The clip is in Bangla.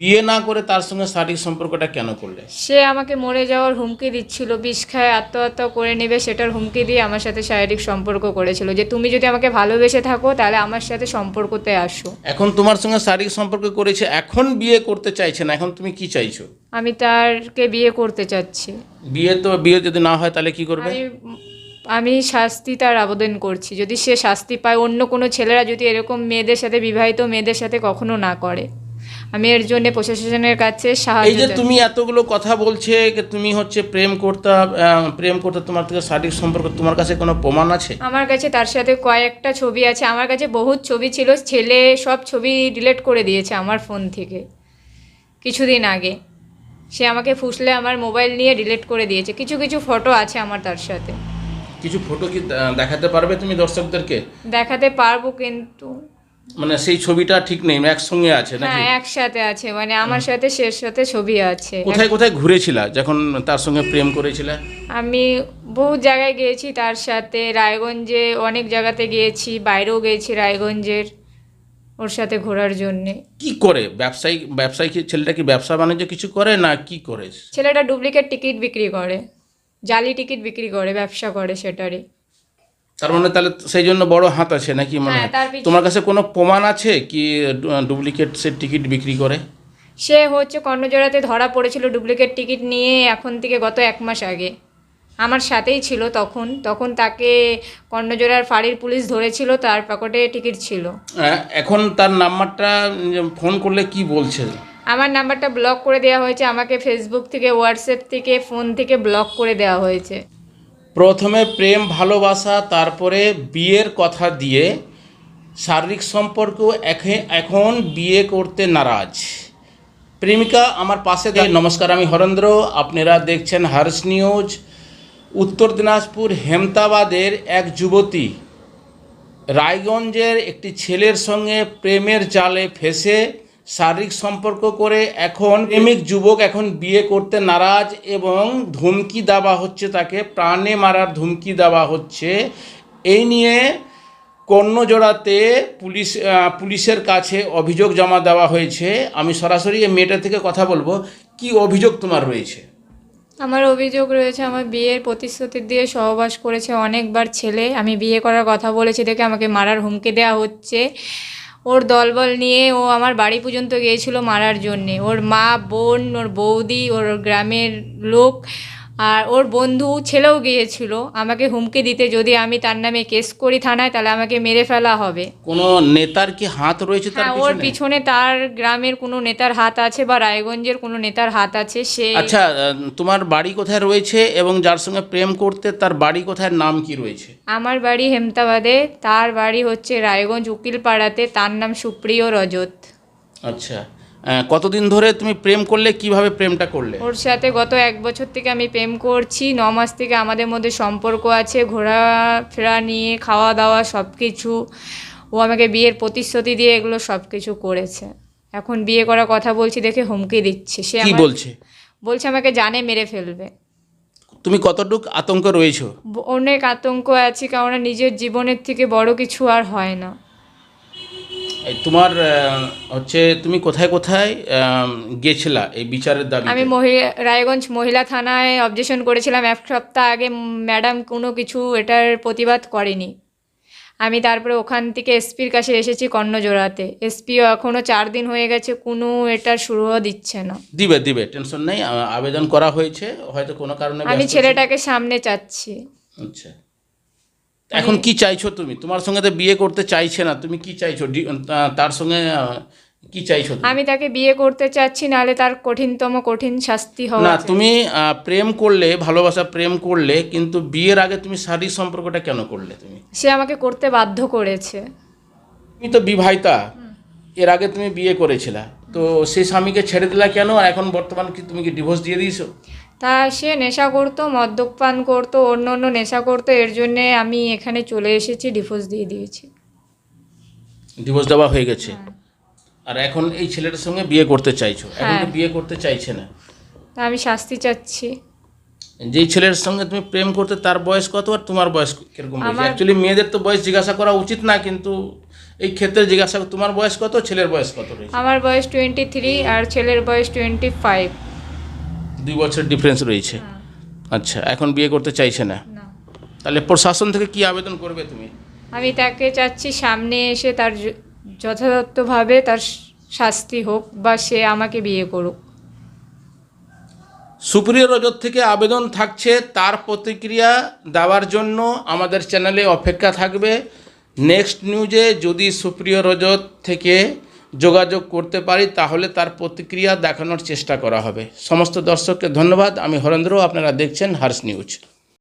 বিয়ে না করে তার সঙ্গে শারীরিক সম্পর্কটা কেন করলে? সে আমাকে মরে যাওয়ার হুমকি দিচ্ছিল বিষ খায় আত্মহত্যা করে নেবে সেটার হুমকি দিয়ে আমার সাথে শারীরিক সম্পর্ক করেছিল। যে তুমি যদি আমাকে ভালোবেসে থাকো তাহলে আমার সাথে সম্পর্কতে আসো। এখন তোমার সঙ্গে শারীরিক সম্পর্ক করেছে এখন বিয়ে করতে চাইছে না এখন তুমি কি চাইছো? আমি তারকে বিয়ে করতে চাচ্ছি। বিয়ে তো বিয়ে যদি না হয় তাহলে কি করবে? আমি আমি শাস্তি তার আবেদন করছি। যদি সে শাস্তি পায় অন্য কোনো ছেলেরা যদি এরকম মেয়েদের সাথে বিবাহিত মেয়েদের সাথে কখনো না করে। আমি এর জন্য প্রশাসনের কাছে এই যে তুমি এতগুলো কথা বলছে যে তুমি হচ্ছে প্রেম করতে প্রেম করতে তোমার থেকে শারীরিক সম্পর্ক তোমার কাছে কোনো প্রমাণ আছে? আমার কাছে তার সাথে কয়েকটা ছবি আছে। আমার কাছে বহুত ছবি ছিল ছেলে সব ছবি ডিলিট করে দিয়েছে আমার ফোন থেকে। কিছুদিন আগে। সে আমাকে ফুসলে আমার মোবাইল নিয়ে ডিলিট করে দিয়েছে। কিছু কিছু ফটো আছে আমার তার সাথে। কিছু ফটো কি দেখাতে পারবে তুমি দর্শকদেরকে? দেখাতে পারব কিন্তু। মানে সেই ছবিটা ঠিক নেই একসঙ্গে আছে নাকি? হ্যাঁ একসাথে আছে মানে আমার সাথে শেষ সাথে ছবি আছে। কোথায় কোথায় ঘুরেছিলা যখন তার সঙ্গে প্রেম করেছিলে? আমি বহু জায়গায় গিয়েছি তার সাথে রায়গঞ্জে অনেক জায়গাতে গিয়েছি বাইরেও গিয়েছি রায়গঞ্জের ওর সাথে ঘোরার জন্যে। কি করে? ব্যবসায়ী ব্যবসায়ী ছেলেটা কি ব্যবসা বাণিজ্য কিছু করে না কি করে? ছেলেটা ডুপ্লিকেট টিকিট বিক্রি করে জালি টিকিট বিক্রি করে ব্যবসা করে সেটারই। তার মানে তাহলে সেই জন্য বড় হাত আছে নাকি মানে হ্যাঁ, পিছনে- তোমার কাছে কোনো প্রমাণ আছে কি ডুপ্লিকেট সে টিকিট বিক্রি করে? সে হচ্ছে কর্ণজোড়াতে ধরা পড়েছিল ডুপ্লিকেট টিকিট নিয়ে এখন থেকে গত এক মাস আগে। আমার সাথেই ছিল তখন। তখন তাকে কর্ণজোড়ার ফাঁড়ির পুলিশ ধরেছিল তার পকেটে টিকিট ছিল। এখন তার নাম্বারটা ফোন করলে কি বলছে? আমার নাম্বারটা ব্লক করে দেওয়া হয়েছে। আমাকে ফেসবুক থেকে হোয়াটসঅ্যাপ থেকে ফোন থেকে ব্লক করে দেওয়া হয়েছে। প্রথমে প্রেম, ভালোবাসা, তারপরে বিয়ের কথা দিয়ে শারীরিক সম্পর্ক এখে- এখন বিয়ে করতে নারাজ। প্রেমিকা আমার পাশে নমস্কার, আমি হরেন্দ্র। আপনারা দেখছেন হার্স নিউজ। উত্তর দিনাজপুর হেমতাবাদের এক যুবতী রায়গঞ্জের একটি ছেলের সঙ্গে প্রেমের জালে ফেসে শারীরিক সম্পর্ক করে এখন প্রেমিক যুবক এখন বিয়ে করতে নারাজ এবং ধমকি দেওয়া হচ্ছে তাকে, প্রাণে মারার ধমকি দেওয়া হচ্ছে। এই নিয়ে কর্ণজোড়াতে পুলিশ পুলিশের কাছে অভিযোগ জমা দেওয়া হয়েছে। আমি সরাসরি এই মেয়েটা থেকে কথা বলব। কি অভিযোগ তোমার রয়েছে? আমার অভিযোগ রয়েছে, আমার বিয়ের প্রতিশ্রুতি দিয়ে সহবাস করেছে অনেকবার ছেলে। আমি বিয়ে করার কথা বলেছি দেখে আমাকে মারার হুমকি দেওয়া হচ্ছে। ওর দলবল নিয়ে ও আমার বাড়ি পর্যন্ত গিয়েছিল মারার জন্যে। ওর মা, বোন, ওর বৌদি, ওর গ্রামের লোক আর ওর বন্ধু ছেলেও গিয়েছিল আমাকে হুমকি দিতে যদি আমি তার নামে কেস করি থানায় তাহলে আমাকে মেরে ফেলা হবে। কোনো নেতার কি হাত রয়েছে তার হ্যাঁ ওর পিছনে? পিছনে তার গ্রামের কোনো নেতার হাত আছে বা রায়গঞ্জের কোনো নেতার হাত আছে সে আচ্ছা আহ, তোমার বাড়ি কোথায় রয়েছে এবং যার সঙ্গে প্রেম করতে তার বাড়ি কোথায় নাম কি রয়েছে? আমার বাড়ি হেমতাবাদে তার বাড়ি হচ্ছে রায়গঞ্জ উকিলপাড়াতে তার নাম সুপ্রিয় রজত। আচ্ছা কতদিন ধরে তুমি প্রেম করলে কীভাবে প্রেমটা করলে? ওর সাথে গত এক বছর থেকে আমি প্রেম করছি ন মাস থেকে আমাদের মধ্যে সম্পর্ক আছে ঘোরাফেরা নিয়ে খাওয়া দাওয়া সব কিছু ও আমাকে বিয়ের প্রতিশ্রুতি দিয়ে এগুলো সব কিছু করেছে। এখন বিয়ে করার কথা বলছি দেখে হুমকি দিচ্ছে। সে কি আমার- বলছে? বলছে আমাকে জানে মেরে ফেলবে। তুমি কতটুক আতঙ্ক রয়েছো? ব- অনেক আতঙ্ক আছে কারণ নিজের জীবনের থেকে বড় কিছু আর হয় না। এই তোমার হচ্ছে তুমি কোথায় কোথায় গেছিলা এই বিচারের দাবি আমি রায়গঞ্জ মহিলা থানায় অবজেকশন করেছিলাম। এক সপ্তাহ আগে ম্যাডাম কোনো কিছু এটার প্রতিবাদ করেনি। আমি তারপরে ওখান থেকে এসপির কাছে এসেছি কর্ণজোড়াতে। এসপিও এখনও চার দিন হয়ে গেছে কোনো এটার শুরুও দিচ্ছে না। দিবে দিবে টেনশন নেই। আবেদন করা হয়েছে হয়তো কোনো কারণে আমি ছেলেটাকে সামনে চাচ্ছি। আচ্ছা। এখন কি চাইছো তুমি? তোমার সঙ্গে তো বিয়ে করতে চাইছে না। তুমি কি চাইছো? তার সঙ্গে কি চাইছো আমি তাকে বিয়ে করতে চাচ্ছি নাহলে তার কঠিনতম কঠিন শাস্তি হওয়া না তুমি প্রেম করলে ভালোবাসা প্রেম করলে কিন্তু বিয়ের আগে তুমি শারীরিক সম্পর্কটা কেন করলে তুমি? সে আমাকে করতে বাধ্য করেছে। তুমি তো বিবাহিতা। এর আগে তুমি বিয়ে করেছিলা। তো সেই স্বামীকে ছেড়ে দিলা কেন? আর এখন বর্তমান কি তুমি কি ডিভোর্স দিয়ে দিয়েছ? তা সে নেশা করতো মদ্যপান করতো অন্য অন্য নেশা করতো এর জন্যে আমি এখানে চলে এসেছি ডিভোর্স দিয়ে দিয়েছি। ডিভোর্স দেওয়া হয়ে গেছে। আর এখন এই ছেলেটার সঙ্গে বিয়ে করতে চাইছো? এখন তো হ্যাঁ। বিয়ে করতে চাইছে না। তা আমি শাস্তি চাচ্ছি। যেই ছেলের সঙ্গে তুমি প্রেম করতে তার বয়স কত আর তোমার বয়স কীরকম অ্যাকচুয়ালি মেয়েদের তো বয়স জিজ্ঞাসা করা উচিত না কিন্তু এই ক্ষেত্রে জিজ্ঞাসা তোমার বয়স কত ছেলের বয়স কত আমার বয়স টোয়েন্টি থ্রি আর ছেলের বয়স টোয়েন্টি ফাইভ দুই বছর ডিফারেন্স রয়েছে। আচ্ছা এখন বিয়ে করতে চাইছে না? না। তাহলে প্রশাসন থেকে কি আবেদন করবে তুমি? আমি তাকে চাচ্ছি সামনে এসে তার যথাযথভাবে তার শাস্তি হোক বা সে আমাকে বিয়ে করুক। সুপ্রিয় রজত থেকে আবেদন থাকছে তার প্রতিক্রিয়া দেওয়ার জন্য আমাদের চ্যানেলে অপেক্ষা থাকবে। নেক্সট নিউজে যদি সুপ্রিয় রজত থেকে যোগাযোগ করতে পারি, তাহলে তার প্রতিক্রিয়া দেখানোর চেষ্টা করা হবে। সমস্ত দর্শককে ধন্যবাদ। আমি হরেন্দ্র, আপনারা দেখছেন হার্স নিউজ।